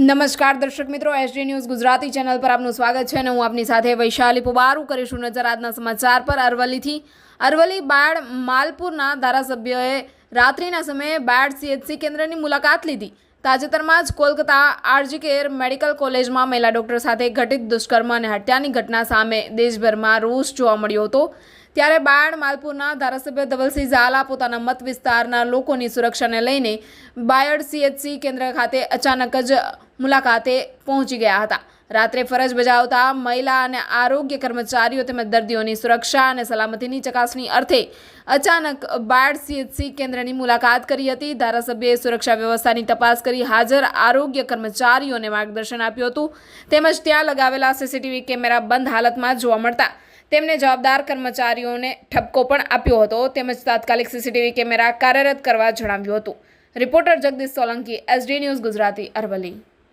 નમસ્કાર દર્શક મિત્રો એસડી ન્યૂઝ ગુજરાતી ચેનલ પર આપનું સ્વાગત છે અને હું આપની સાથે વૈશાલી પુબારું કરીશું નજર આજના સમાચાર પર. અરવલ્લીથી અરવલ્લી બાળ માલપુરના ધારાસભ્યોએ રાત્રિના સમયે બાયડ સીએચસી કેન્દ્રની મુલાકાત લીધી. તાજેતરમાં જ કોલકાતા આરજી કેર મેડિકલ કોલેજમાં મહિલા ડોક્ટર સાથે ઘટિત દુષ્કર્મ અને હત્યાની ઘટના સામે દેશભરમાં રોષ જોવા મળ્યો હતો. ત્યારે બાયડ માલપુરના ધારાસભ્ય ધવલસિંહ ઝાલા પોતાના મત વિસ્તારના લોકોની સુરક્ષાને લઈને બાયડ સીએચસી કેન્દ્ર ખાતે અચાનક જ મુલાકાતે પહોંચી ગયા હતા. રાત્રે ફરજ બજાવતા મહિલા અને આરોગ્ય કર્મચારીઓ તેમજ દર્દીઓની સુરક્ષા અને સલામતીની ચકાસણી અર્થે અચાનક બાળ સીએચસી કેન્દ્રની મુલાકાત કરી હતી. ધારાસભ્યએ સુરક્ષા વ્યવસ્થાની તપાસ કરી હાજર આરોગ્ય કર્મચારીઓને માર્ગદર્શન આપ્યું હતું. તેમજ ત્યાં લગાવેલા સીસીટીવી કેમેરા બંધ હાલતમાં જોવા મળતા તેમને જવાબદાર કર્મચારીઓને ઠપકો પણ આપ્યો હતો. તેમજ તાત્કાલિક સીસીટીવી કેમેરા કાર્યરત કરવા જણાવ્યું હતું. Reporter Jagdish Solanki, SD news Gujarati Aravalli.